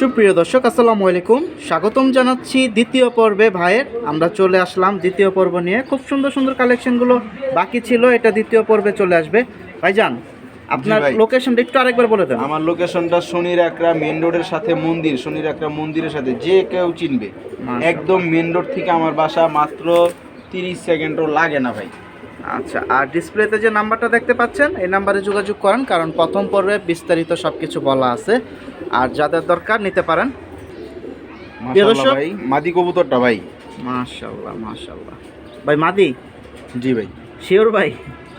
সুপ্রিয় দর্শক আসসালামু আলাইকুম। স্বাগতম জানাচ্ছি দ্বিতীয় পর্বে ভাইয়ের। আমরা চলে আসলাম দ্বিতীয় পর্ব নিয়ে। খুব সুন্দর সুন্দর কালেকশনগুলো বাকি ছিল এটা দ্বিতীয় পর্বে চলে আসবে। ভাইজান আপনার লোকেশনটা একটু আরেকবার বলে দেন। আমার লোকেশনটা শনির একরা মেন রোডের সাথে মন্দির শনির একরা মন্দিরের সাথে যে কেউ চিনবে। একদম মেন রোড থেকে আমার বাসা মাত্র তিরিশ সেকেন্ডও লাগে না ভাই। আচ্ছা আর ডিসপ্লেতে যে নাম্বারটা দেখতে পাচ্ছেন এই নাম্বারে যোগাযোগ করেন কারণ প্রথম পর্বে বিস্তারিত সব কিছু বলা আছে। আর যাদের দরকার নিতে পারেন। ভাই মাদি কবুতরটা ভাই। মাশাল্লাহ মাশাল্লাহ ভাই মাদি? জি ভাই। শিওর ভাই?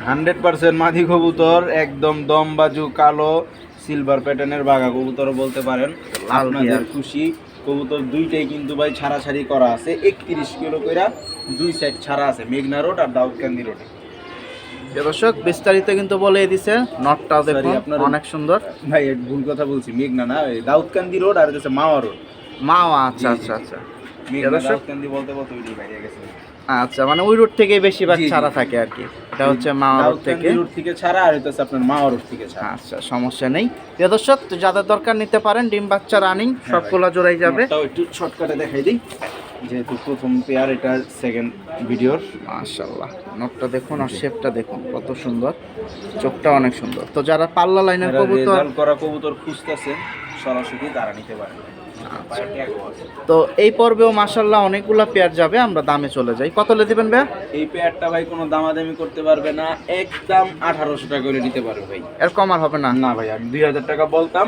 হান্ড্রেড পার্সেন্ট মাদি কবুতর একদম দম বাজু কালো সিলভার প্যাটার্নের বাঘা কবুতর বলতে পারেন। আপনাদের খুশি কবুতর দুইটাই কিন্তু ভাই ছাড়াছাড়ি করা আছে একত্রিশ কিলো কইরা দুই সাইড ছাড়া আছে মেঘনা রোড আর দাউদকান্দি রোডে দর্শক বিস্তারিত কিন্তু বলে দিছে নটটাও দেখুন আপনার- অনেক সুন্দর। ভাই ভুল কথা বলছি মেঘনা না দাউদকান্দি রোড আর হচ্ছে মাওয়া রোড মাও আচ্ছা আচ্ছা আচ্ছা। দাউদকান্দি বলতে বলতে বাইরে গেছে। আচ্ছা মানে ওই রুট থেকে বেশিরভাগ। ছাড়া থাকে আর কি। এটা হচ্ছে মা রোড থেকে। রোড থেকে ছাড়া আর এটা হচ্ছে আপনার মাওয়া রোড থেকে ছাড়া। আচ্ছা সমস্যা নেই। প্রিয় দর্শক যাদের দরকার নিতে পারেন ডিম বাচ্চা রানিং হ্যাঁ। সবগুলো জোড়াই যাবে। একটু শর্টকাটে দেখাই দিই। যেহেতু প্রথম পেয়ার এটা সেকেন্ড ভিডিওর মাশাল্লাহ নটটা দেখুন আর শেপটা দেখুন কত সুন্দর। চোখটা অনেক সুন্দর। তো যারা পাল্লা লাইনের কবুতর করা কবুতর খুঁজতেছেন সরাসরি তারা নিতে পারেন আচ্ছা। তো এই পর্বেও মাশাল্লাহ অনেকগুলা পেয়ার যাবে আমরা দামে চলে যাই। কত লে দিবেন ভাইয়া? এই পেয়ারটা ভাই কোনো দামাদামি করতে পারবে না একদম আঠারোশো টাকা করে নিতে পারবে ভাই। এর কম আর হবে না। না ভাই আমি দুই হাজার টাকা বলতাম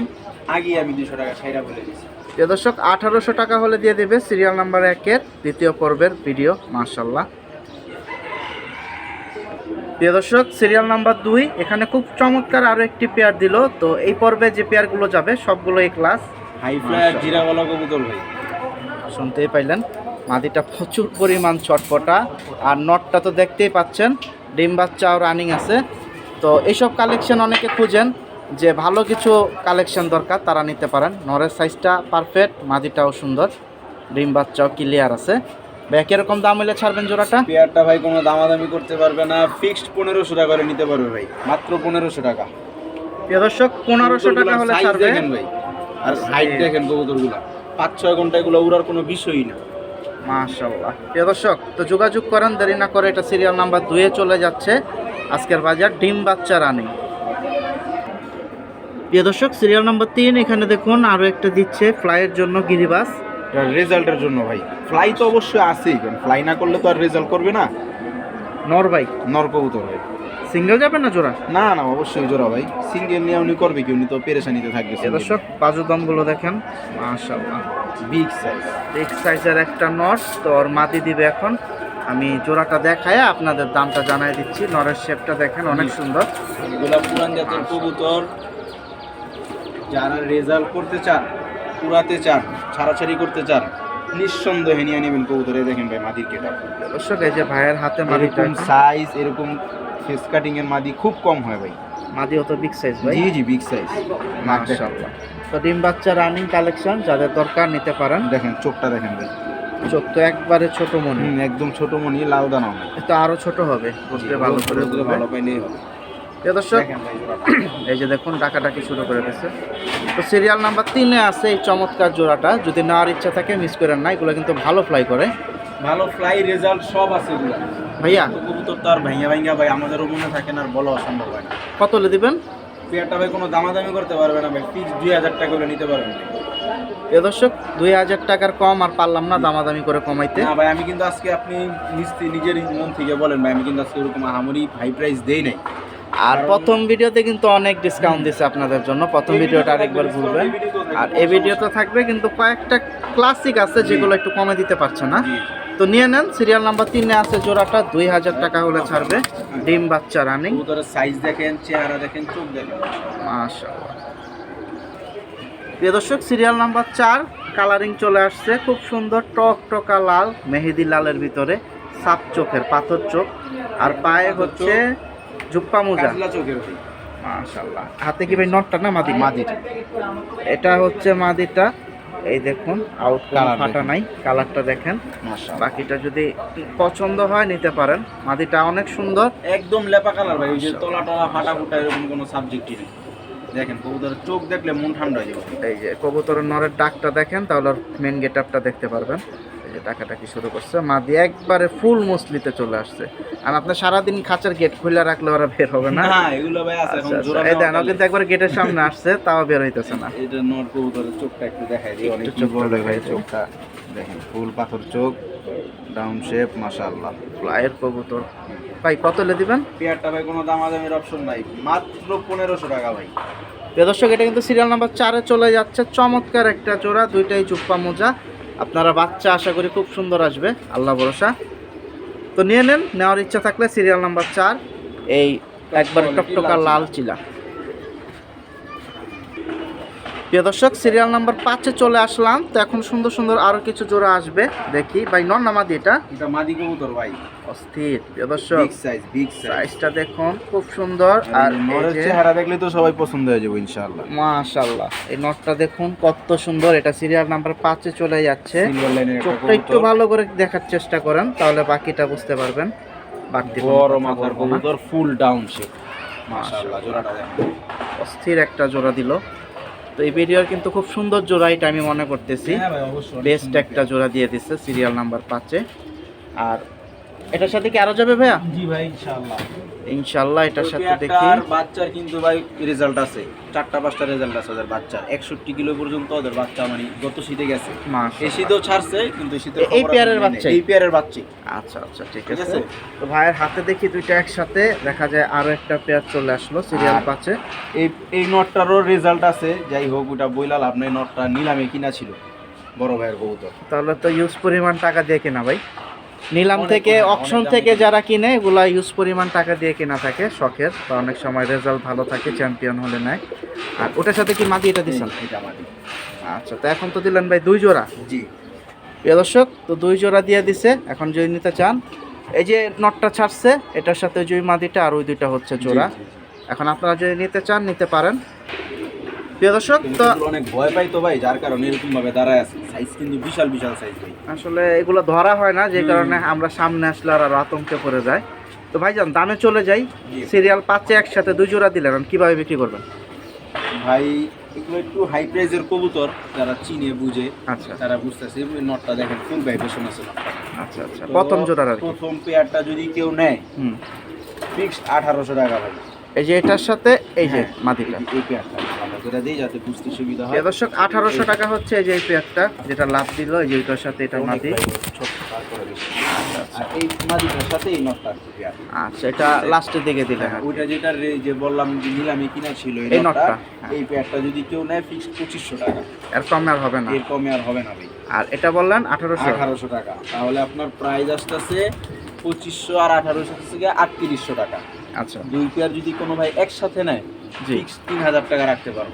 আগে আমি দুশো টাকা সাইরা বলে দিচ্ছি প্রিয় দর্শক আঠারোশো টাকা হলে দিয়ে দেবে সিরিয়াল নাম্বার একের দ্বিতীয় পর্বের ভিডিও মার্শাল্লাহ প্রিয় দর্শক সিরিয়াল নাম্বার দুই এখানে খুব চমৎকার আরও একটি পেয়ার দিল। তো এই পর্বে যে পেয়ারগুলো যাবে সবগুলো এই ক্লাস হাই ফ্লায়ার জিরাওয়ালা কবুতর ভাই। শুনতেই পাইলেন মাদিটা প্রচুর পরিমাণ চটপটা আর নটটা তো দেখতেই পাচ্ছেন ডিম বাচ্চাও রানিং আছে। তো এইসব কালেকশন অনেকে খুঁজেন যে ভালো কিছু কালেকশন দরকার তারা নিতে পারেন। নরের সাইজটা পারফেক্ট মাদিটাও সুন্দর ডিম বাচ্চাও ক্লিয়ার আছে। ভাই কীরকম দাম হলে ছাড়বেন জোড়াটা? পেয়ারটা ভাই কোনো দামাদামি করতে পারবে না। ফিক্সড পনেরোশো টাকা করে নিতে পারবে ভাই। মাত্র পনেরোশো টাকা। প্রিয় দর্শক পনেরোশো টাকা হলে Size ছাড়বে। দেখেন ভাই। আর হাইট দেখেন। কবুতরগুলা। পাঁচ ছয় ঘণ্টা এগুলো উড়ার কোনো বিষয়ই না। মাশাল্লাহ প্রিয় দর্শক তো যোগাযোগ করেন দেরি না করে এটা সিরিয়াল নাম্বার দুয়ে চলে যাচ্ছে। আজকের বাজার ডিম বাচ্চা রানিং প্রিয় দর্শক সিরিয়াল নাম্বার তিন এখানে দেখুন আরও একটা দিচ্ছে ফ্লাইয়ের জন্য গিরিবাস। রেজাল্টের জন্য ভাই। ফ্লাই তো অবশ্যই আছেই কারণ ফ্লাই না করলে তো আর রেজাল্ট করবে না। নরবাই নর কবুতর ভাই। সিঙ্গেল যাবে না জোড়া? না না অবশ্যই জোড়া ভাই। সিঙ্গেল নিয়ে উনি করবে কি? উনি তো পেরেশানিতে থাকবে দর্শক বাজু দমগুলো দেখেন। মাশাল্লাহ বিগ সাইজ বিগ সাইজের একটা নট তো ওর মাদি দিবে এখন। আমি জোড়াটা দেখায় আপনাদের দামটা জানাই দিচ্ছি। নরের শেপটা দেখেন অনেক সুন্দর। এগুলা পুরান জাতের কবুতর। যারা রেজাল্ট করতে চান পুরাতে চান ছাড়াছাড়ি করতে চান নিঃসন্দেহে নিয়ে নেবেন কবুতর। দেখেন ভাই মাদির কেটা দর্শক এই যে ভাইয়ের হাতে মাদিটা এরকম সাইজ এরকম ফেস কাটিং এর মাদি খুব কম হয় ভাই। মাদি অত বিগ সাইজ ভাই। জি জি বিগ সাইজ মাশাআল্লাহ। তো ডিম বাচ্চা রানিং কালেকশন যাদের দরকার নিতে পারেন। দেখেন চোখটা দেখেন ভাই। চোখ তো একবারে ছোট মনি। একদম ছোট মনি লাল দানা। এটা আরও ছোট হবে। ভালো করে। ভালো পাইলেই হবে। প্রিয় দর্শক। এই যে দেখুন ডাকাডাকি শুরু করে দিয়েছে। তো সিরিয়াল নাম্বার তিনে আছে এই চমৎকার জোড়াটা। যদি নেওয়ার ইচ্ছা থাকে মিস করেন না এগুলো কিন্তু ভালো ফ্লাই করে। ভালো ফ্লাই রেজাল্ট সব আছে এগুলা। ভাইয়া? কবুতর তো আর ভাইয়া ভাইয়া ভাই আমাদেরও মনে থাকে না আর বলা অসম্ভব হয় না। কত দিবেন? পেয়ারটা ভাই কোনো দামাদামি করতে পারবে না ভাই ফিক্স দুই হাজার টাকা করে নিতে পারবেন। প্রিয় দর্শক দুই হাজার টাকার কম আর পারলাম না দামাদামি করে কমাইতে। না ভাই আমি কিন্তু আজকে আপনি নিজের মন থেকে বলেন ভাই আমি কিন্তু আজকে ওরকম আহামরি হাই প্রাইস দেই নাই। আর প্রথম ভিডিওতে কিন্তু অনেক ডিসকাউন্ট দিছে আপনাদের জন্য। প্রথম ভিডিওটা আরেকবার ঘুরবেন। আর এই ভিডিওতে থাকবে কিন্তু কয়েকটা ক্লাসিক আছে যেগুলো একটু কমে দিতে পারছে না। তো নিয়ে নেন সিরিয়াল নাম্বার তিনে আছে জোড়াটা দুই হাজার টাকা হলে ছাড়বে। ডিম বাচ্চা রানিং সাইজ দেখেন চেহারা দেখেন চোখ দেখেন। প্রিয় দর্শক সিরিয়াল নাম্বার চার কালারিং চলে আসছে। খুব সুন্দর টক টকা লাল মেহেদি লালের ভিতরে সাপ চোখের পাথর চোখ। আর পায়ে হচ্ছে জুপ্পা মোজা। হাতে কি ভাই নটটা না মাদি মাদিটা এটা হচ্ছে মাদিটা এই দেখুন আউট ফাটা নাই। কালারটা দেখেন। বাকিটা যদি পছন্দ হয় নিতে পারেন। মাদিটা অনেক সুন্দর। একদম লেপা কালার ভাই ওই যে তলা টলা ফাটা ফুটা এরকম কোনো সাবজেক্টই নেই। দেখেন কবুতরের চোখ দেখলে মন ঠান্ডা হয়ে যাবে। এই যে কবুতরের নরের ডাকটা দেখেন তাহলে মেন গেট আপটা দেখতে পারবেন। যে ডাকাটাকি শুরু করছে। মাদি একবারে ফুল মসলিতে চলে আসছে। আর আপনার সারাদিন খাঁচার গেট খুলে রাখলে ওরা বের হবে না? আছে এখন আচ্ছা আচ্ছা। এই কিন্তু একবার গেটের সামনে আসছে তাও বের হইতেছে না। এটা নর কবুতরের চোখটা একটু দেখাই দিই অনেক চোখ ভাই চোখটা। দেখেন ফুল পাথর চোখ ডাউন শেপ মাশাআল্লাহ। ফ্লাইয়ের কবুতর। ভাই কত লে দিবেন? পেয়ারটা ভাই কোনো দামাদামির অপশন নাই। মাত্র পনেরোশো টাকা ভাই। প্রিয় দর্শক এটা কিন্তু সিরিয়াল নাম্বার চারে চলে যাচ্ছে। চমৎকার একটা জোড়া দুইটাই চুপ্পা মোজা। আপনারা বাচ্চা আশা করি খুব সুন্দর আসবে, আল্লাহ ভরসা। তো নিয়ে নেন, নেওয়ার ইচ্ছা থাকলে সিরিয়াল নাম্বার চার, এই একবার টকটকা লাল চিলা। প্রিয় দর্শক সিরিয়াল নাম্বার পাঁচে চলে আসলাম। তো এখন সুন্দর সুন্দর আরও কিছু জোড়া আসবে। দেখি ভাই নন নামাদি এটা? এটা মাদি কবুতর ভাই। অস্থির প্রিয় দর্শক। বিগ সাইজ বিগ সাইজটা দেখুন খুব সুন্দর। আর নরের চেহারা দেখলে তো সবাই পছন্দ হয়ে যাবে ইনশাআল্লাহ। মাশাল্লাহ এই নটটা দেখুন কত সুন্দর। এটা সিরিয়াল নাম্বার পাঁচে চলে যাচ্ছে। চোখটা একটু ভালো করে দেখার চেষ্টা করেন তাহলে বাকিটা বুঝতে পারবেন। বাড়তি বড় মাথার কবুতর ফুল ডাউন শেপ মাশাআল্লাহ জোড়াটা দেখেন। অস্থির একটা জোড়া দিল। তো এই ভিডিওর কিন্তু খুব সুন্দর জোড়া এটা আমি মনে করতেছি। হ্যাঁ বেস্ট একটা জোড়া। দিয়ে দিচ্ছে সিরিয়াল নাম্বার পাঁচে। আর এটার সাথে কি আরও যাবে ভাইয়া? জি ভাই ইনশাআল্লাহ। ইনশাল্লাহ এটার সাথে দেখি। পেয়ারটার বাচ্চার কিন্তু ভাই রেজাল্ট আছে। চারটা পাঁচটা রেজাল্ট আছে ওদের বাচ্চার। একষট্টি কিলো পর্যন্ত ওদের বাচ্চা মানে গত শীতে গেছে। এই শীতেও ছাড়ছে কিন্তু শীতের এই- পেয়ারের। বাচ্চাই? এই পেয়ারের বাচ্চাই। আচ্ছা আচ্ছা ঠিক আছে? তো ভাইয়ের হাতে দেখি দুইটা একসাথে দেখা যায় আরও একটা পেয়ার চলে আসলো সিরিয়াল আর- পাঁচে এই এই নটটারও রেজাল্ট আছে যাই হোক ওটা বইলা লাভ নেই নটটা নিলামে কিনা ছিল। বড় ভাইয়ের কবুতর তাহলে তো ইউজ পরিমাণ টাকা দিয়ে কেনা ভাই। নিলাম থেকে অকশন থেকে যারা কিনে এগুলা ইউজ পরিমাণ টাকা দিয়ে কেনা থাকে শখের। বা অনেক সময় রেজাল্ট ভালো থাকে চ্যাম্পিয়ন হলে নেয়। আর ওটার সাথে কি মাদি এটা দিচ্ছেন? আচ্ছা তো এখন তো দিলেন ভাই দুই জোড়া। জি। প্রিয় দর্শক তো দুই জোড়া দিয়ে দিছে এখন যদি নিতে চান। এই যে নটটা ছাড়ছে এটার সাথে জুই মাদিটা আর ওই দুইটা হচ্ছে জোড়া। এখন আপনারা যদি নিতে চান নিতে পারেন। প্রিয় দর্শক তো অনেক ভয় পাই তো ভাই যার কারণে এরকম ভাবে দাঁড়ায় আছে। সাইজ কিন্তু বিশাল বিশাল সাইজ ভাই। আসলে এগুলো ধরা হয় না যে কারণে আমরা সামনে আসলে আর আতঙ্কে পড়ে যায় তো ভাইজান দামে চলে যাই। সিরিয়াল পাঁচে একসাথে দুই জোড়া দিলেন কীভাবে বিক্রি করবেন? ভাই এগুলো একটু হাই প্রাইজের কবুতর যারা চিনে বুঝে আচ্ছা। তারা বুঝতেছে নটটা দেখেন ফুল ভাইব্রেশন আছে। আচ্ছা আচ্ছা। প্রথম কি। প্রথম পেয়ারটা যদি কেউ নেয় হুম। ফিক্সড আঠারোশো টাকা ভাই। এই যে এটার সাথে এই যে হ্যাঁ, হয়। প্রিয় দর্শক আঠারোশো টাকা হচ্ছে এই যে এই পেয়ারটা যেটা লাভ দিল এই যে এটার সাথে এটা পেয়ার। আচ্ছা এটা লাস্টের দিকে দিলেন হ্যাঁ, ওইটা যেটা যে বললাম যে নিলামে কিনা ছিল এই নটটা, নটটা হ্যাঁ। এই পেয়ারটা যদি কেউ নেয় ফিক্সড পঁচিশশো টাকা। এর কমে আর হবে না। এর কমে আর হবে না ভাই। আর এটা বললেন আঠারোশো। আঠারোশো টাকা। তাহলে আপনার প্রাইস আসতেছে পঁচিশশো আর আঠারোশো থেকে আটত্রিশশো টাকা। আচ্ছা। দুই পেয়ার যদি কোনো ভাই একসাথে নেয় ফিক্স তিন হাজার টাকা রাখতে পারব।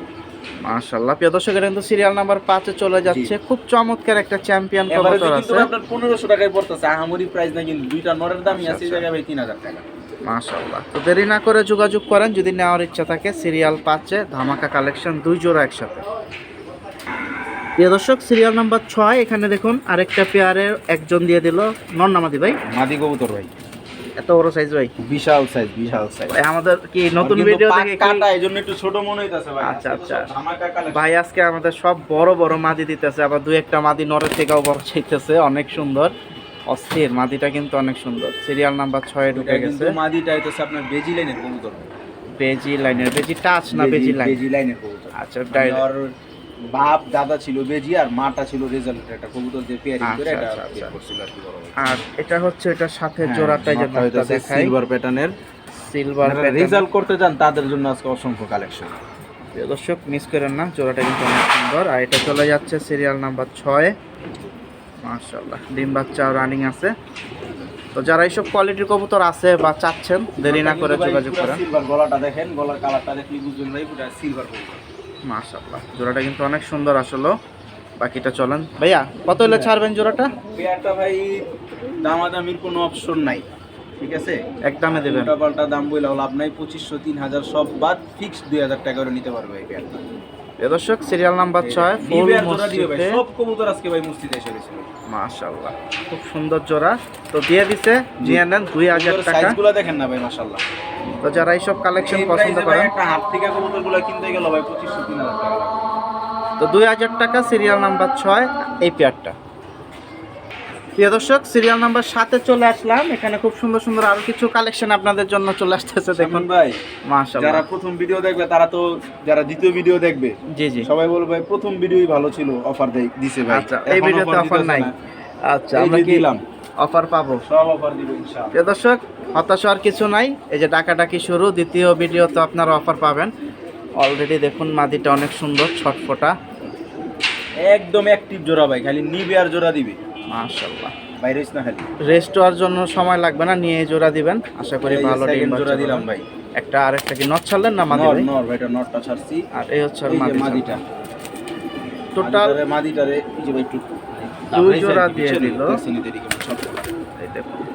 মাশাল্লাহ প্রিয় দর্শক এটা কিন্তু সিরিয়াল নাম্বার পাঁচে চলে যাচ্ছে। খুব চমৎকার একটা চ্যাম্পিয়ন এবারে কবুতর কিন্তু আছে। আপনার পনেরোশো টাকায় পড়তেছে আহামরি প্রাইস না কিন্তু দুইটা নরের দামই আছে এই আচ্ছা। জায়গায় ভাই তিন হাজার টাকা। মাশাল্লাহ তো দেরি না করে যোগাযোগ করেন যদি নেওয়ার ইচ্ছা থাকে সিরিয়াল পাঁচে ধামাকা কালেকশন দুই জোড়া একসাথে। প্রিয় দর্শক সিরিয়াল নাম্বার ছয় এখানে দেখুন আরেকটা পেয়ারের একজন দিয়ে দিল নন নামাদি ভাই। মাদি কবুতর ভাই। এত বড় সাইজ ভাই? বিশাল সাইজ বিশাল সাইজ ভাই আমাদের কি নতুন ভিডিও দেখে কাটা এই জন্য একটু ছোট মনে হইতাছে ভাই। আচ্ছা, আচ্ছা। ভাই আজকে আমাদের সব বড় বড় মাদি দিতেছে। আবার দুই একটা মাদি নরের থেকেও বড় চাইতেছে। অনেক সুন্দর। অস্থির। মাদিটা কিন্তু অনেক সুন্দর। সিরিয়াল নাম্বার ছয়ে ঢুকে গেছে। মাদিটা হইতাছে আপনার বেজি লাইনের কবুতর। বেজি লাইনের। বেজি টাচ না বেজি লাইন বেজি লাইনের কবুতর। আচ্ছা ডাইরেক্ট বাপ দাদা ছিল বেজি আর মাটা ছিল রেজাল্ট একটা কবুতর যে পেয়ারিং করে আচ্ছা, এটা আচ্ছা, আচ্ছা। করছিল আর কি আর এটা হচ্ছে এটা সাথে হ্যাঁ, জোড়াটাই যে মাথা দেখাই। সিলভার প্যাটার্নের সিলভার রেজাল্ট করতে চান তাদের জন্য আজকে অসংখ্য কালেকশন দর্শক মিস করেন না জোড়াটা কিন্তু অনেক সুন্দর। আর এটা চলে যাচ্ছে সিরিয়াল নাম্বার ছয়। মাশাল্লাহ ডিম বাচ্চাও রানিং আছে। তো যারা এইসব কোয়ালিটির কবুতর আছে বা চাচ্ছেন দেরি না করে যোগাযোগ করেন। সিলভার গলাটা দেখেন গলার কালারটা দেখলে বুঝবেন ভাই পুরো সিলভার কবুতর। মাশাল্লাহ জোড়াটা কিন্তু অনেক সুন্দর আসলো। বাকিটা চলেন। ভাইয়া কত হলে ছাড়বেন জোড়াটা? পেয়ারটা ভাই দামাদামির কোনো অপশন নাই ঠিক আছে? এক দামে দেবেন। পাল্টা দাম বইলা লাভ নাই পঁচিশশো তিন হাজার সব বাদ ফিক্সড দুই হাজার টাকা করে নিতে পারবে এই পেয়ারটা দর্শক সিরিয়াল নাম্বার ছয় ফুল মসজিদে। সব কবুতর আজকে ভাই মসজিদে এসে গেছে। মাশাআল্লাহ খুব সুন্দর জোড়া। তো দিয়ে দিছে নিয়ে নেন দুই হাজার টাকা। সাইজগুলো দেখেন না ভাই মাশাআল্লাহ। তো যারা এইসব কালেকশন পছন্দ করেন। একটা হাত থেকে কবুতরগুলো কিনতে গেল ভাই 2500 3000 টাকা। তো দুই হাজার টাকা সিরিয়াল নাম্বার ছয় এই পেয়ারটা প্রিয় দর্শক সিরিয়াল নাম্বার সাতে চলে আসলাম। এখানে খুব সুন্দর সুন্দর আরও কিছু কালেকশন আপনাদের জন্য চলে আসতেছে দেখুন। ভাই মাশাল্লাহ যারা প্রথম ভিডিও দেখবে তারা তো যারা দ্বিতীয় ভিডিও দেখবে জি জি। সবাই বলবে ভাই প্রথম ভিডিওই ভালো ছিল অফার দেই দিছে ভাই। আচ্ছা এই ভিডিওতে অফার নাই। আচ্ছা আমরা কি দিলাম। অফার পাবো? সব অফার দিব ইনশাআল্লাহ। প্রিয় দর্শক হতাশ আর কিছু নাই। এই যে ডাকাডাকি শুরু দ্বিতীয় ভিডিওতে আপনারা অফার পাবেন। অলরেডি দেখুন মাদিটা অনেক সুন্দর ছটফটা। একদম অ্যাক্টিভ জোড়া ভাই খালি নিবে আর জোড়া দিবে। মাশাল্লাহ বাইরে না খালি? রেস্ট হওয়ার জন্য সময় লাগবে না নিয়ে জোড়া দিবেন। আশা করি ভালো ডিম জোড়া দিলাম ভাই। একটা আর একটা কি নট ছাড়লেন না মাদি ভাই? নর ভাইটা নরটা ছাড়ছি। আর এই হচ্ছে মাদিটা। টোটাল মাদিটারে এই যে ভাই একটু দুই জোড়া দিয়ে দিল।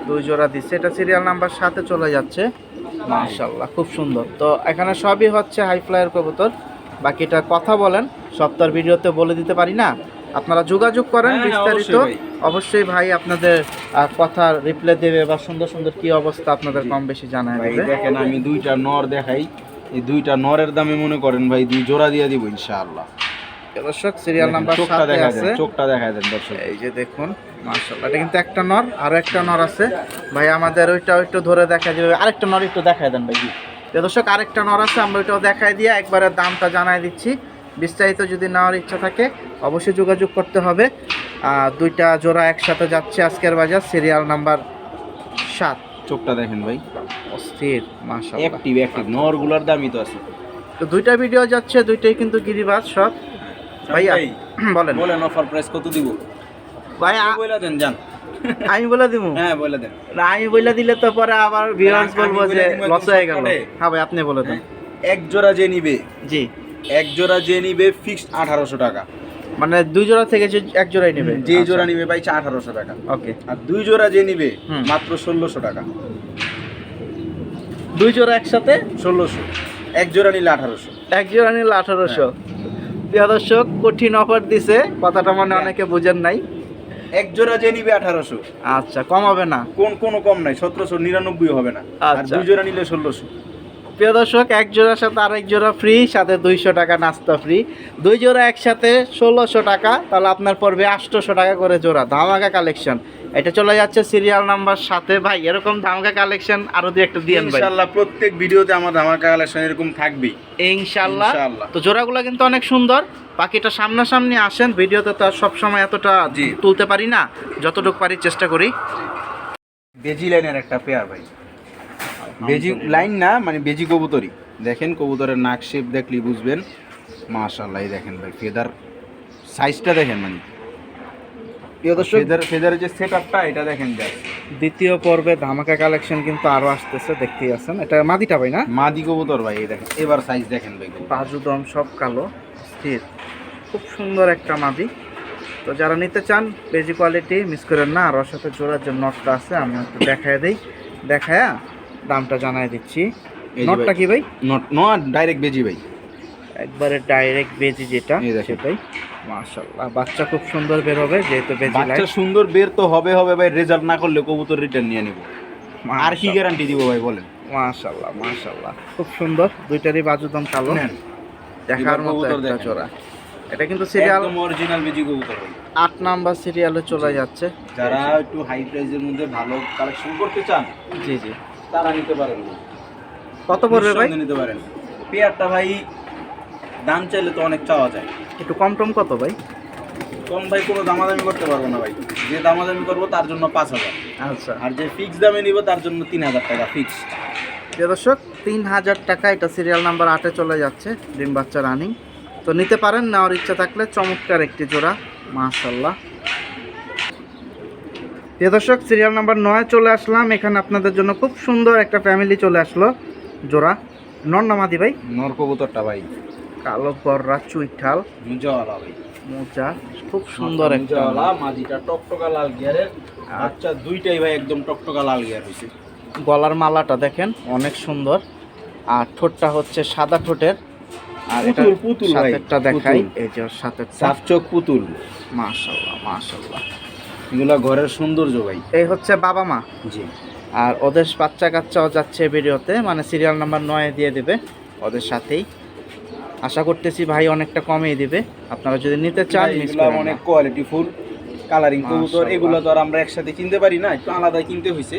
দুই জোড়া দিচ্ছে। এটা সিরিয়াল নাম্বার সাথে চলে যাচ্ছে। মাশাল্লাহ খুব সুন্দর। তো এখানে সবই হচ্ছে হাই ফ্লাইয়ের কবুতর। বাকিটা কথা বলেন সপ্তাহ ভিডিওতে বলে দিতে পারি না? আপনারা যোগাযোগ করেন হ্যাঁ, হ্যাঁ, বিস্তারিত। অবশ্যই ভাই। আপনাদের কথার রিপ্লাই দেবে বা সুন্দর সুন্দর কি অবস্থা আপনাদের কম বেশি জানায় ভাই দেখেন আমি দুইটা নর দেখাই। এই দুইটা নরের দামে মনে করেন ভাই দুই জোড়া দিয়ে দিব ইনশাআল্লাহ। দর্শক সিরিয়াল নাম্বার চোখটা দেখা আছে। চোখটা দেখা দেন দর্শক। এই যে দেখুন মাশাআল্লাহ এটা কিন্তু একটা নর আর একটা নর আছে। ভাই আমাদের ওইটা একটু ধরে দেখা যাবে আরেকটা নর একটু দেখায় দেন ভাই। দর্শক আরেকটা নর আছে আমরা ওইটাও দেখায় দিয়ে একবারে দামটা জানাই দিচ্ছি। বিস্তারিত যদি নেওয়ার ইচ্ছা থাকে অবশ্যই যোগাযোগ করতে হবে। আর দুইটা জোড়া একসাথে যাচ্ছে আজকের বাজার সিরিয়াল নাম্বার সাত। চোখটা দেখেন ভাই। অস্থির মাশাআল্লাহ। অ্যাক্টিভ অ্যাক্টিভ নরগুলোর দামই তো আছে। তো দুইটা ভিডিও যাচ্ছে দুইটাই কিন্তু গিরিবাজ সব। ভাইয়া ভাই, বলেন। বলেন অফার প্রাইস কত দিব? ভাই বলে দেন জান আমি বলে দিব হ্যাঁ বলে দেন। না আমি বলে দিলে তো পরে আবার ভিউয়ার্স বলব যে লস হয়ে গেল। হ্যাঁ ভাই আপনি বলে দেন। এক জোড়া যে নিবে জি। এক জোড়া যে নিবে ফিক্সড আঠারোশো টাকা। মানে দুই জোড়া থেকে যে এক জোড়াই নেবে? যে জোড়া নিবে পাইছে আঠারোশো টাকা। ওকে। আর দুই জোড়া যে নিবে। মাত্র ষোলোশো টাকা। দুই জোড়া একসাথে? ষোলোশো। এক জোড়া নিলে আঠারোশো। এক জোড়া নিলে আঠারোশো। প্রিয় দর্শক কঠিন অফার দিছে কথাটা মানে হ্যাঁ। অনেকে বুঝেন নাই। এক জোড়া যে নিবে আঠারোশো। আচ্ছা কম হবে না। কোন কোনো কম নাই সতেরোশো নিরানব্বই হবে না। আর আচ্ছা। দুই জোড়া নিলে ষোলোশো। প্রিয় দর্শক এক জোড়ার সাথে আরেক জোড়া ফ্রি সাথে দুইশো টাকা নাস্তা ফ্রি দুই জোড়া একসাথে ষোলোশো টাকা তাহলে আপনার পড়বে আটশোশো টাকা করে জোড়া ধামাকা কালেকশন এটা চলে যাচ্ছে সিরিয়াল নাম্বার সাথে। ভাই এরকম ধামাকা কালেকশন আরও দুই একটা ভাই। ইনশাল্লাহ প্রত্যেক ভিডিওতে আমার ধামাকা কালেকশন এরকম থাকবেই। ইনশাল্লাহ ইনশাআল্লাহ। তো জোড়াগুলো কিন্তু অনেক সুন্দর। বাকিটা সামনাসামনি আসেন ভিডিওতে তো আর সবসময় এতটা তুলতে পারি না। যতটুকু পারি চেষ্টা করি। বেজি লাইনের একটা পেয়ার ভাই। বেজি লাইন না মানে বেজি কবুতরই। দেখেন কবুতরের নাক শেপ দেখলেই বুঝবেন। মাশাআল্লাহ এই দেখেন ভাই ফেদার সাইজটা দেখেন মানে। ফেদার ফেদারের যে সেট আপটা এটা দেখেন দেখ দ্বিতীয় পর্বে ধামাকা কালেকশন কিন্তু আরও আসতেছে দেখতেই আছেন। এটা মাদিটা ভাই না? মাদি কবুতর ভাই এই দেখেন এবার সাইজ দেখেন ভাই বাজু দম সব কালো স্থির। খুব সুন্দর একটা মাদি। তো যারা নিতে চান বেজি কোয়ালিটি মিস করেন না। আর ওর সাথে জোড়ার যে নটটা আছে আমি একটু দেখায় দিই। দেখায়া দামটা জানাই দিচ্ছি। নটটা কি ভাই? নট নট ডাইরেক্ট বেজি ভাই। একবারে ডাইরেক্ট বেজি যেটা। সেটাই। মাশাল্লাহ বাচ্চা খুব সুন্দর বের হবে যেহেতু বেজি বাচ্চা সুন্দর বের তো হবে হবে ভাই রেজাল্ট না করলে কবুতর রিটার্ন নিয়ে নিব। আর কি গ্যারান্টি দিব ভাই বলেন? মাশাল্লাহ মাশাল্লাহ খুব সুন্দর। দুইটারই বাজু দম কালো দেখার এবার মতো একটা। জোড়া এটা কিন্তু সিরিয়াল অরিজিনাল বেজি কবুতর আট নাম্বার সিরিয়ালে চলে যাচ্ছে। যারা একটু হাই প্রাইসের মধ্যে ভালো কালেকশন করতে চান জি জি। তারা নিতে পারেন কত পড়বে ভাই? নিতে পারেন। পেয়ারটা ভাই দাম চাইলে তো অনেক চাওয়া যায়। একটু কম টম কত ভাই? কম ভাই কোনো দামাদামি করতে পারব না ভাই। যে দামাদামি করব তার জন্য পাঁচ হাজার। আচ্ছা। আর যে ফিক্স দামে নিব তার জন্য তিন হাজার টাকা ফিক্স প্রিয় দর্শক তিন হাজার টাকা এটা সিরিয়াল নাম্বার আটে চলে যাচ্ছে ডিম বাচ্চা রানিং তো নিতে পারেন নেওয়ার ইচ্ছা থাকলে চমৎকার একটি জোড়া মাশাল্লাহ প্রিয় দর্শক সিরিয়াল নাম্বার নয় চলে আসলাম। এখানে আপনাদের জন্য খুব সুন্দর একটা ফ্যামিলি চলে আসলো। জোড়া নর নামাদি ভাই? নর কবুতরটা ভাই। কালো গররা চুইঠাল। মুজাওয়ালা ভাই। মোজা খুব সুন্দর একটা মাঝিটা টকটকা লাল গিয়ারের। আচ্ছা দুইটাই ভাই একদম টকটকা লাল গিয়ার হয়েছে গলার মালাটা দেখেন অনেক সুন্দর। আর ঠোঁটটা হচ্ছে সাদা ঠোঁটের। আর এটা পুতুল, সাথেরটা দেখাই এই যে সাফ চোখ পুতুল। মাশাল্লাহ মাশাল্লাহ এগুলা ঘরের সৌন্দর্য ভাই। এই হচ্ছে বাবা মা। জি। আর ওদের বাচ্চা কাচ্চাও যাচ্ছে ভিডিওতে মানে সিরিয়াল নাম্বার নয় দিয়ে দেবে ওদের সাথেই। আশা করতেছি ভাই অনেকটা কমিয়ে দিবে। আপনারা যদি নিতে চান অনেক। কোয়ালিটি ফুল কালারিং কবুতর। এগুলো তো আর আমরা একসাথে কিনতে পারি না একটু আলাদা কিনতে হয়েছে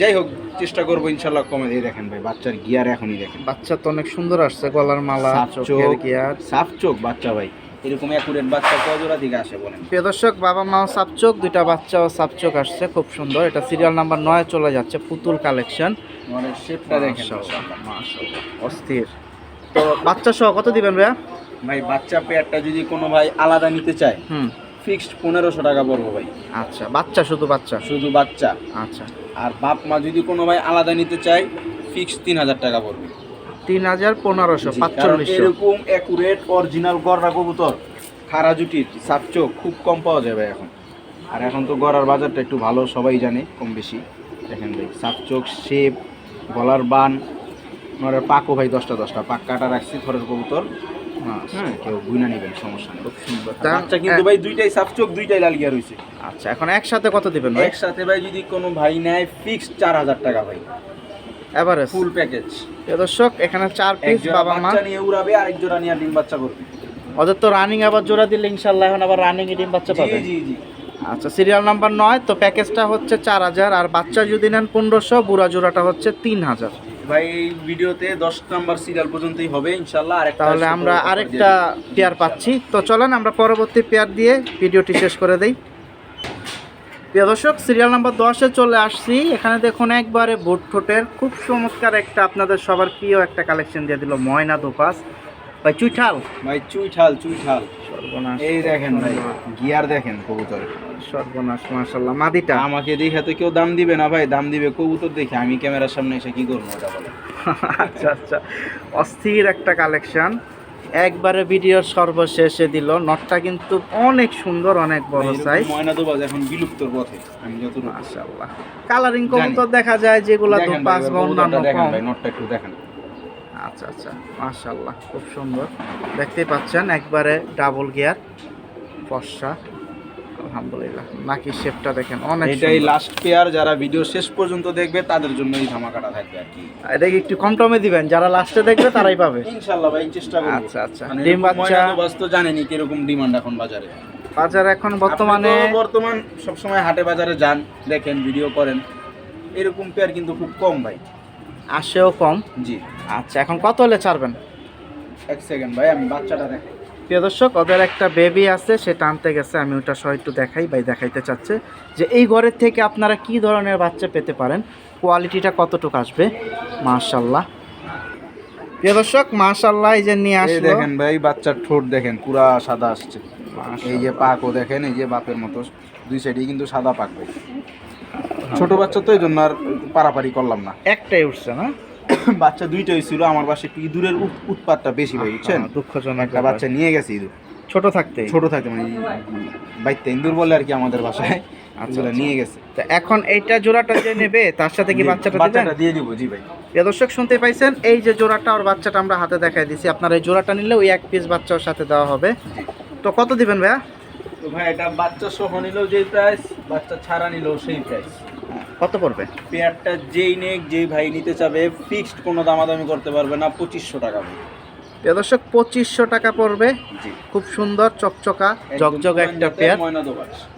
যাই হোক চেষ্টা করব ইনশাল্লাহ কমে দিয়ে দেখেন ভাই বাচ্চার গিয়ার এখনই দেখেন। বাচ্চা তো অনেক সুন্দর আসছে গলার মালা চোখের চোখ গিয়ার সাফ চোখ বাচ্চা ভাই। এরকম অ্যাকুরেট বাচ্চা কয় জোড়া থেকে আসে বলেন? প্রিয় দর্শক বাবা মাও সাপচোক দুইটা বাচ্চাও সাপচোক আসছে খুব সুন্দর। এটা সিরিয়াল নাম্বার নয় চলে যাচ্ছে পুতুল কালেকশন আমাদের শেপটা দেখেন অস্থির। তো বাচ্চা সহ কত দিবেন ভাইয়া? ভাই বাচ্চা পেয়ারটা যদি কোনো ভাই আলাদা নিতে চায় হুম। ফিক্সড পনেরোশো টাকা পড়ব ভাই। আচ্ছা বাচ্চা শুধু বাচ্চা? শুধু বাচ্চা। আচ্ছা। আর বাপ মা যদি কোনো ভাই আলাদা নিতে চায় ফিক্সড তিন হাজার টাকা পড়বে। তিন হাজার পনেরোশো পাঁচচল্লিশশো। এরকম অ্যাকুরেট অরিজিনাল গররা কবুতর খারা জুটির সাপচোক খুব কম পাওয়া যাবে এখন। আর এখন তো গড়ার বাজারটা একটু ভালো সবাই জানে কম বেশি। দেখেন ভাই সাপচোক শেপ গলার বান। নরের পাকও ভাই দশটা দশটা। পাক কাটা রাখছি থরের কবুতর। হ্যাঁ কেউ গুইনা নেবেন সমস্যা নেই। বাচ্চা কিন্তু ভাই দুইটাই সাপচোক দুইটাই লাল গিয়া রয়েছে আচ্ছা এখন একসাথে কত দিবেন একসাথে ভাই যদি কোনো ভাই নেয় ফিক্সড চার হাজার টাকা ভাই। এভারেজ ফুল প্যাকেজ দর্শক এখানে চার পিস বাবা মা। নিয়ে উড়াবে আরেক জোড়া নিয়ে ডিম বাচ্চা করবে। ওদের তো রানিং আবার জোড়া দিলে ইনশাল্লাহ এখন আবার রানিং ডিম বাচ্চা পাবে। জি জি। আচ্ছা সিরিয়াল নাম্বার নয় তো প্যাকেজটা হচ্ছে চার হাজার আর বাচ্চা যদি নেন পনেরোশো বুড়া জোড়াটা হচ্ছে তিন হাজার। ভাই এই ভিডিওতে দশ নাম্বার সিরিয়াল পর্যন্তই হবে ইনশাল্লাহ আরেকটা তাহলে আমরা আরেকটা পেয়ার পাচ্ছি। তো চলেন আমরা পরবর্তী পেয়ার দিয়ে ভিডিওটি শেষ করে দেই। প্রিয় দর্শক সিরিয়াল নাম্বার দশে চলে আসছি। এখানে দেখুন একবারে বুট ঠোঁটের খুব চমৎকার একটা আপনাদের সবার প্রিয় একটা কালেকশন দিয়ে দিল ময়না দুপাস। ভাই চুইঠাল। ভাই চুইঠাল চুইঠাল। সর্বনাশ এই দেখেন ভাই গিয়ার দেখেন কবুতর। সর্বনাশ মাশাল্লাহ মাদিটা? আমাকে দেখে তো কেউ দাম দিবে না ভাই দাম দিবে কবুতর দেখে। আমি ক্যামেরার সামনে এসে কি করব ওটা বলে। আচ্ছা আচ্ছা। অস্থির একটা কালেকশন একবারে ভিডিওর সর্বশেষে দিল। নটটা কিন্তু অনেক সুন্দর অনেক বড় সাইজ ময়না দোবাজ এখন বিলুপ্তর পথে আমি যতটুকু মাশাআল্লাহ। কালারিং কম তো দেখা যায় যেগুলা তো পাঁচ বা অন্যান্য দেখেন কম। নটটা একটু দেখেন। আচ্ছা আচ্ছা মাশাআল্লাহ খুব সুন্দর। দেখতে পাচ্ছেন একবারে ডাবল গিয়ার ফর্সা। আলহামদুলিল্লাহ। নাকি শেপটা দেখেন অনেক এটাই লাস্ট পেয়ার যারা ভিডিও শেষ পর্যন্ত দেখবে তাদের জন্য এই ধামাকাটা থাকবে আর কি। এটা কি একটু কম টমে দিবেন যারা লাস্টে দেখবে তারাই পাবে। ইনশাল্লাহ ভাই চেষ্টা করব। আচ্ছা, আচ্ছা। মানে ডিম বাচ্চা- তো জানেনি কীরকম ডিমান্ড এখন বাজারে। বাজার এখন বর্তমানে বর্তমান সবসময় হাটে বাজারে যান দেখেন ভিডিও করেন। এরকম পেয়ার কিন্তু খুব কম ভাই। আসেও কম। জি। আচ্ছা এখন কত হলে ছাড়বেন? এক সেকেন্ড ভাই আমি বাচ্চাটা দেখাই। প্রিয় দর্শক ওদের একটা বেবি আছে সে টানতে গেছে আমি ওটা সহ একটু দেখাই বা দেখাইতে চাচ্ছে যে এই ঘরের থেকে আপনারা কি ধরনের বাচ্চা পেতে পারেন? কোয়ালিটিটা কতটুকু আসবে? মাশাল্লাহ প্রিয় দর্শক মাশাল্লাহ এই যে নিয়ে আসলো। দেখেন ভাই বাচ্চার ঠোঁট দেখেন পুরা সাদা আসছে। এই যে পাকও দেখেন এই যে বাপের মতো দুই সাইডে কিন্তু সাদা পাক ভাই। ছোট বাচ্চা তো এই জন্য আর পারাপারি করলাম না। একটাই উঠছে না? বাচ্চা দুইটাই ছিল আমার বাসে একটু ইঁদুরের উৎ- উৎপাতটা বেশি ভাই বুঝছেন? দুঃখজনক একটা বাচ্চা নিয়ে গেছে ইঁদুর। ছোট থাকতে? ছোট থাকতে মানে বাইতে ইঁদুর বলে আর কি আমাদের বাসায়। আচ্ছা, আচ্ছা। নিয়ে গেছে। তো এখন এইটা জোড়াটা যে নেবে তার সাথে কি বাচ্চাটা বাচ্চাটা দিয়ে দিব জি ভাই। প্রিয় দর্শক শুনতে পাইছেন? এই যে জোড়াটা ওর বাচ্চাটা আমরা হাতে দেখাই দিছি। আপনার এই জোড়াটা নিলে ওই এক পিস বাচ্চার সাথে দেওয়া হবে। তো কত দিবেন ভাইয়া? তো ভাই এটা বাচ্চা সহ নিলেও যেই প্রাইস বাচ্চা ছাড়া নিলেও সেই প্রাইস কত পড়বে? পেয়ারটা যেই নেক যেই ভাই নিতে চাবে ফিক্সড কোনো দামাদামি করতে পারবে না পঁচিশশো টাকা প্রিয় দর্শক পঁচিশশো টাকা পড়বে। খুব সুন্দর চকচকা জকজক একটা পেয়ার।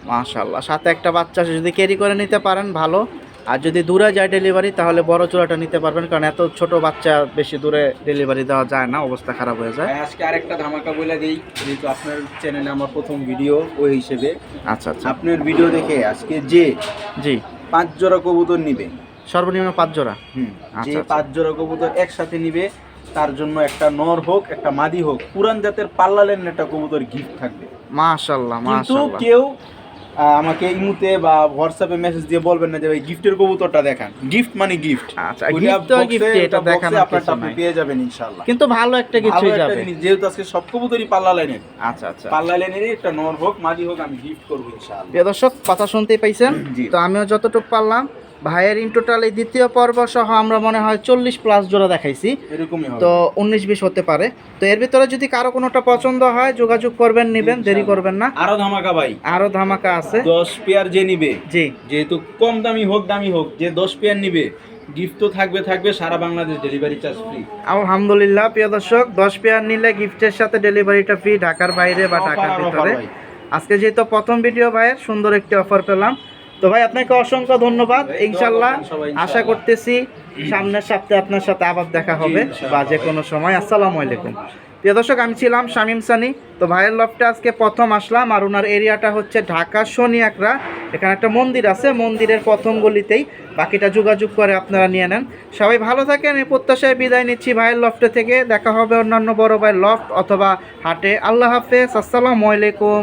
মাশাল্লাহ সাথে একটা বাচ্চা যদি ক্যারি করে নিতে পারেন ভালো। আর যদি দূরে যায় ডেলিভারি তাহলে বড় চূড়াটা নিতে পারবেন কারণ এত ছোট বাচ্চা বেশি দূরে ডেলিভারি দেওয়া যায় না অবস্থা খারাপ হয়ে যায়। আজকে আরেকটা ধামাকা বলে দিই যেহেতু আপনার চ্যানেলে আমার প্রথম ভিডিও ওই হিসেবে। আচ্ছা আচ্ছা। আপনার ভিডিও দেখে আজকে যে জি। পাঁচ জোড়া কবুতর নিবে। সর্বনিম্ন পাঁচ জোড়া। হুম আচ্ছা, যে আচ্ছা। পাঁচ জোড়া কবুতর একসাথে নিবে তার জন্য একটা নর হোক একটা মাদি হোক পুরান জাতের পাল্লা লেন একটা কবুতর গিফট থাকবে। মাশাল্লাহ কিন্তু মাশাল্লাহ। কেউ আমাকে ইমুতে বা হোয়াটসঅ্যাপে মেসেজ দিয়ে বলবেন না যে ভাই গিফটের কবুতরটা দেখান। গিফট মানে গিফট আচ্ছা গিফট তো এটা দেখান আপনারটা আপনি পেয়ে যাবেন ইনশাআল্লাহ। কিন্তু ভালো একটা কিছু হয়ে যাবে। যেহেতু আজকে সব কবুতরই পাল্লা লাইনের। আচ্ছা আচ্ছা। পাল্লা লাইনেরই একটা নর হোক মাদি হোক আমি গিফট করব ইনশাআল্লাহ। প্রিয় দর্শক কথা শুনতেই পাইছেন। তো আমিও যতটুকু পারলাম ভাইয়ের ইন টোটাল এই দ্বিতীয় পর্ব সহ আমরা মনে হয় চল্লিশ প্লাস জোড়া দেখাইছি। এরকমই তো উনিশ বিশ হতে পারে। তো এর ভিতরে যদি কারও কোনোটা পছন্দ হয় যোগাযোগ করবেন নেবেন দেরি করবেন না। আরও ধামাকা ভাই। আরও ধামাকা আছে। দশ পেয়ার যে নিবে জি। যেহেতু কম দামি হোক দামি হোক যে দশ পেয়ার নিবে গিফট তো থাকবে থাকবে সারা বাংলাদেশ ডেলিভারি চার্জ ফ্রি আলহামদুলিল্লাহ প্রিয় দর্শক দশ পেয়ার নিলে গিফটের সাথে ডেলিভারিটা ফ্রি ঢাকার বাইরে বা ঢাকার ভিতরে। আজকে যেহেতু প্রথম ভিডিও ভাইয়ের সুন্দর একটি অফার পেলাম। তো ভাই আপনাকে অসংখ্য ধন্যবাদ ইনশাল্লাহ। আশা করতেছি সামনের সপ্তাহে আপনার সাথে আবার দেখা হবে বা যে কোনো সময়। আসসালামু আলাইকুম। প্রিয় দর্শক আমি ছিলাম শামিম সানি। তো ভাইয়ের লফটে আজকে প্রথম আসলাম আর ওনার এরিয়াটা হচ্ছে ঢাকা শনিয়াকড়া এখানে একটা মন্দির আছে মন্দিরের প্রথম গলিতেই। বাকিটা যোগাযোগ করে আপনারা নিয়ে নেন। সবাই ভালো থাকেন এই প্রত্যাশায় বিদায় নিচ্ছি ভাইয়ের লফটে থেকে। দেখা হবে অন্যান্য বড় ভাইয়ের লফট অথবা হাটে। আল্লাহ হাফেজ আসসালামু আলাইকুম।